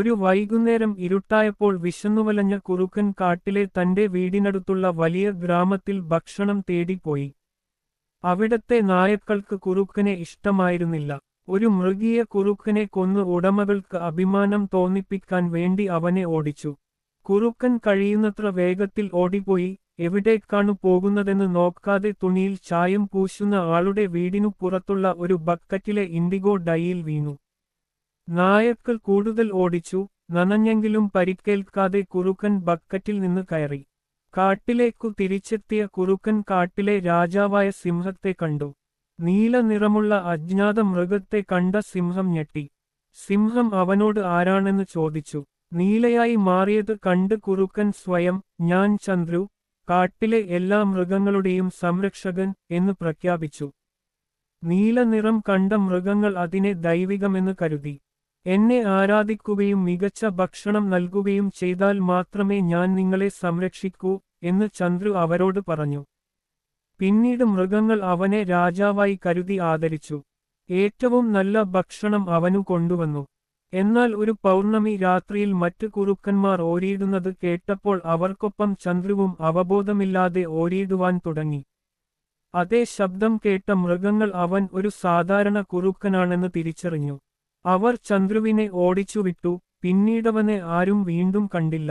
ഒരു വൈകുന്നേരം ഇരുട്ടായപ്പോൾ വിശന്നുവലഞ്ഞ കുറുക്കൻ കാട്ടിലെ തന്റെ വീടിനടുത്തുള്ള വലിയ ഗ്രാമത്തിൽ ഭക്ഷണം തേടിപ്പോയി. അവിടത്തെ നായക്കൾക്ക് കുറുക്കനെ ഇഷ്ടമായിരുന്നില്ല. ഒരു മൃഗീയ കുറുക്കനെ കൊന്ന് ഉടമകൾക്ക് അഭിമാനം തോന്നിപ്പിക്കാൻ വേണ്ടി അവനെ ഓടിച്ചു. കുറുക്കൻ കഴിയുന്നത്ര വേഗത്തിൽ ഓടിപ്പോയി. എവിടേക്കാണു പോകുന്നതെന്ന് നോക്കാതെ തുണിയിൽ ചായം പൂശുന്ന ആളുടെ വീടിനു പുറത്തുള്ള ഒരു ബക്കറ്റിലെ ഇൻഡിഗോ ഡൈയിൽ വീണു. നായക്കൾ കൂടുതൽ ഓടിച്ചു നനഞ്ഞെങ്കിലും പരിക്കേൽക്കാതെ കുറുക്കൻ ബക്കറ്റിൽ നിന്ന് കയറി. കാട്ടിലേക്കു തിരിച്ചെത്തിയ കുറുക്കൻ കാട്ടിലെ രാജാവായ സിംഹത്തെ കണ്ടു. നീല നിറമുള്ള അജ്ഞാത മൃഗത്തെ കണ്ട സിംഹം ഞെട്ടി. സിംഹം അവനോട് ആരാണെന്ന് ചോദിച്ചു. നീലയായി മാറിയത് കണ്ട് കുറുക്കൻ സ്വയം ഞാൻ ചന്ദ്രു കാട്ടിലെ എല്ലാ മൃഗങ്ങളുടെയും സംരക്ഷകൻ എന്ന് പ്രഖ്യാപിച്ചു. നീല നിറം കണ്ട മൃഗങ്ങൾ അതിനെ ദൈവികമെന്ന് കരുതി. എന്നെ ആരാധിക്കുകയും മികച്ച ഭക്ഷണം നൽകുകയും ചെയ്താൽ മാത്രമേ ഞാൻ നിങ്ങളെ സംരക്ഷിക്കൂ എന്ന് ചന്ദ്രു അവരോട് പറഞ്ഞു. പിന്നീട് മൃഗങ്ങൾ അവനെ രാജാവായി കരുതി ആദരിച്ചു. ഏറ്റവും നല്ല ഭക്ഷണം അവനു കൊണ്ടുവന്നു. എന്നാൽ ഒരു പൗർണമി രാത്രിയിൽ മറ്റു കുറുക്കന്മാർ ഓരിയിടുന്നത് കേട്ടപ്പോൾ അവർക്കൊപ്പം ചന്ദ്രുവും അവബോധമില്ലാതെ ഓരിയിടുവാൻ തുടങ്ങി. അതേ ശബ്ദം കേട്ട മൃഗങ്ങൾ അവൻ ഒരു സാധാരണ കുറുക്കനാണെന്ന് തിരിച്ചറിഞ്ഞു. അവർ ചന്ദ്രുവിനെ ഓടിച്ചുവിട്ടു പിന്നീടവനെ ആരും വീണ്ടും കണ്ടില്ല.